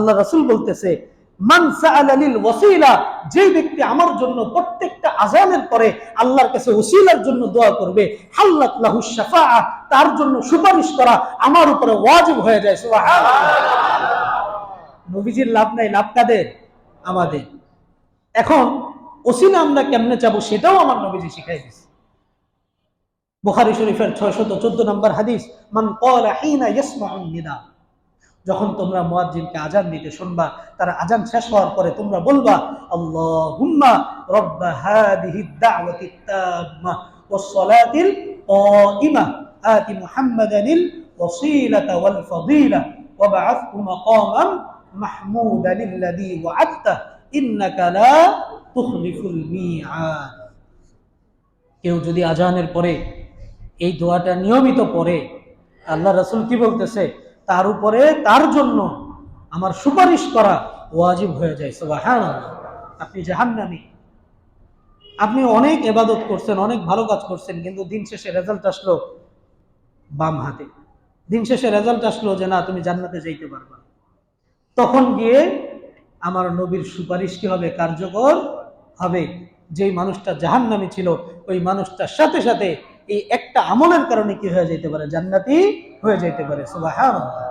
আল্লাহ রাসূল বলতেছে যে ব্যক্তি আমার জন্য প্রত্যেকটা আজানের পরে আল্লাহর কাছে ওসিলার জন্য দোয়া করবে তার জন্য সুপারিশ করা আমার উপরে ওয়াজিব হয়ে যায় নবীজির লাভ নাই, লাভ কাদের? আমাদের। এখন ওসিলা আমরা কেমনে চাবো সেটাও আমার নবীজি শিখাই দিছে। বুখারী শরীফের 614 নম্বর হাদিস, মান ক্বালা হিনা ইয়াসমাউন নিদা যখন তোমরা মুয়াজ্জিনকে আজান দিতে শুনবা তার আজান শেষ হওয়ার পরে তোমরা বলবা আল্লাহুম্মা রব্ব হাদিহি দাওয়াতি তাম্মা ওয়াস সালাতিল কাইমা আতি মুহাম্মাদানিল ওয়াসিলাতা ওয়াল ফাদিলা وابعثه مقاما محمودا الذي وعدته انك لا تخلف الميعاد কেউ যদি আজানের পরে এই দোয়াটা নিয়মিত পড়ে আল্লাহ রাসূল কি বলতেছে তার উপরে তার জন্য আমার সুপারিশ করা ওয়াজিব হয়ে যায়, সুবহানাল্লাহ। আপনি জাহান্নামী। আপনি অনেক এবাদত করছেন, অনেক ভালো কাজ করছেন, কিন্তু দিন শেষে রেজাল্ট আসলো বাম হাতে। দিন শেষে রেজাল্ট আসলো যে না, তুমি জান্নাতে যাইতে পারবা। তখন গিয়ে আমার নবীর সুপারিশ কি হবে, কার্যকর হবে? যেই মানুষটা জাহান্নামী ছিল, ওই মানুষটার সাথে সাথে এই একটা আমলের কারণে কি হয়ে যেতে পারে? জান্নাতি হয়ে যেতে পারে। সুবহানাল্লাহ।